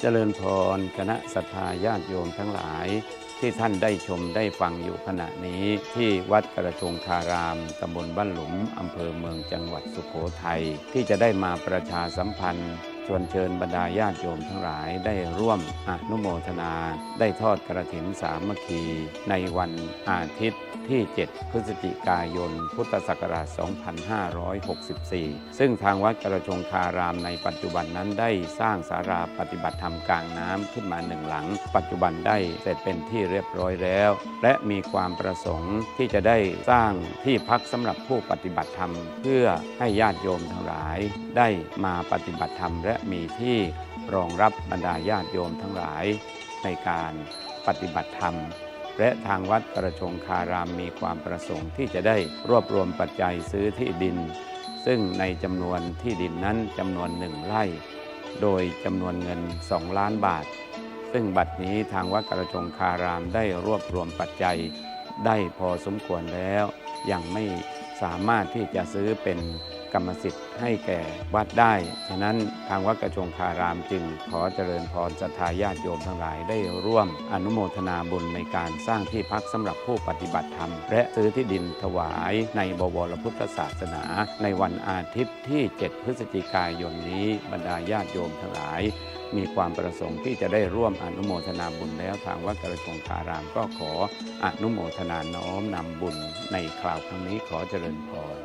เจริญพรคณะศรัทธาญาติโยมทั้งหลาย ที่ท่านได้ชมได้ฟังอยู่ขณะนี้ที่วัดกระชงคารามตำบลบ้านหลุมอำเภอเมืองจังหวัดสุโขทัยที่จะได้มาประชาสัมพันธ์ชวนเชิญบรรดาญาติโยมทั้งหลายได้ร่วมอนุโมทนา ได้ทอดกระถินสามัคคี ในวันอาทิตย์ ที่ 7 พฤศจิกายน พุทธศักราช 2564 ซึ่งทางวัดกระชงคารามในปัจจุบันนั้นได้สร้างสาราปฏิบัติธรรมกลางน้ำขึ้นมาหนึ่งหลัง ปัจจุบันได้เสร็จเป็นที่เรียบร้อยแล้ว และมีความประสงค์ที่จะได้สร้างที่พักสำหรับผู้ปฏิบัติธรรม เพื่อให้ญาติโยมทั้งหลาย ได้มาปฏิบัติธรรมและมีที่รองรับบรรดาญาติโยมทั้งหลายในการปฏิบัติธรรม และทางวัดกระชงคารามมีความประสงค์ที่จะได้รวบรวมปัจจัยซื้อที่ดิน ซึ่งในจำนวนที่ดินนั้นจำนวนหนึ่งไร่ โดยจำนวนเงิน 2 ล้านบาท ซึ่งบัดนี้ทางวัดกระชงคารามได้รวบรวมปัจจัย ได้พอสมควรแล้ว ยังไม่สามารถที่จะซื้อเป็น กรรมสิทธิ์ให้แก่วัดได้ ฉะนั้นทางวัดกระชงคารามจึงขอเจริญพรศรัทธาญาติโยมทั้งหลายได้ร่วมอนุโมทนาบุญในการสร้างที่พักสำหรับผู้ปฏิบัติธรรม และซื้อที่ดินถวายในบวรพุทธศาสนา ในวันอาทิตย์ที่ 7 พฤศจิกายนนี้บรรดาญาติโยมทั้งหลายมีความประสงค์ที่จะได้ร่วมอนุโมทนาบุญแล้วทางวัดกระชงคารามก็ขออนุโมทนาน้อมนำบุญในคราวครั้งนี้ขอเจริญพร